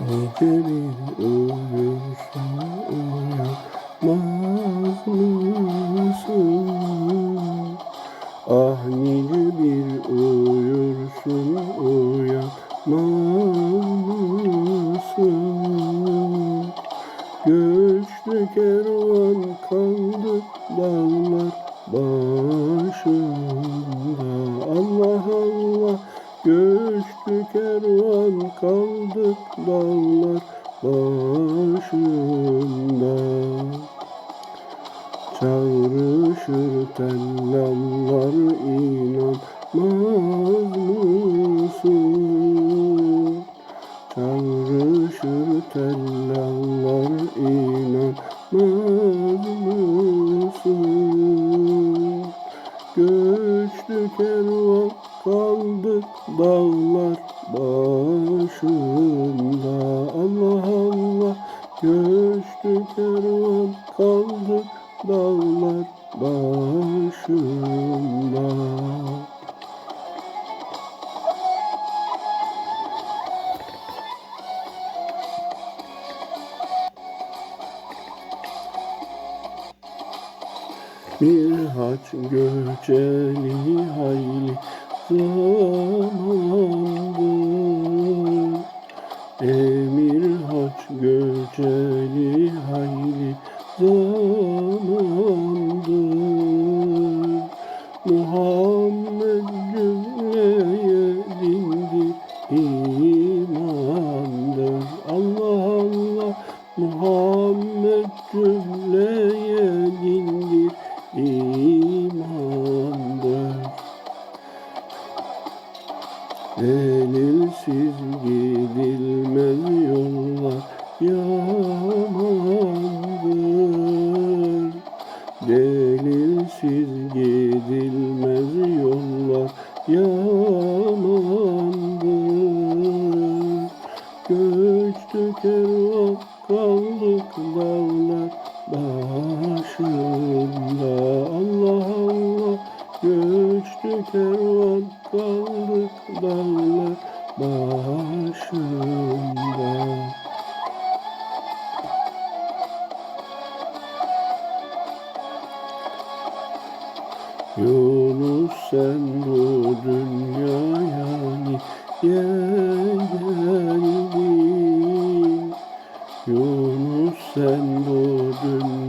Nice bir uyursun uyanmaz? Ah nice bir uyursun uyanmaz mısın? Göçtü kervan kaldı dağlar başında Allah Allah Göçtü kervan dağlar başında Çağrışır tellallar inanmaz mısın? Çağrışır tellallar inanmaz mısın? Göçtü kervan kaldık dağlar başında. Allah Allah Göçtü kervan. Kaldık dağlar başında. Bir haç göçeli hayli zamandır Emir haç göçeli hayli zamandır Delilsiz gidilmez yollar yamandır. Göçtü kervan kaldık dağlar başında. Allah Allah Göçtü kervan kaldık dağlar başında Yunus sen bu dünyaya niye geldin? Yunus sen bu dünyaya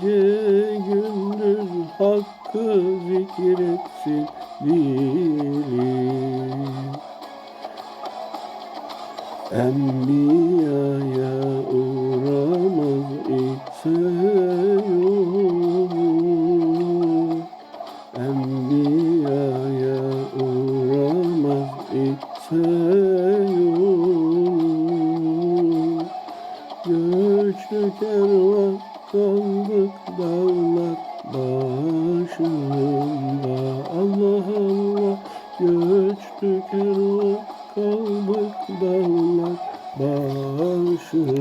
Gece gündüz hakkı zikretsin dilin Enbiyaya uğramaz ise yolun Enbiyaya uğramaz ise yolun kervan kaldık dağlar başında Allah Allah Göçtü kervan kaldık dağlar başında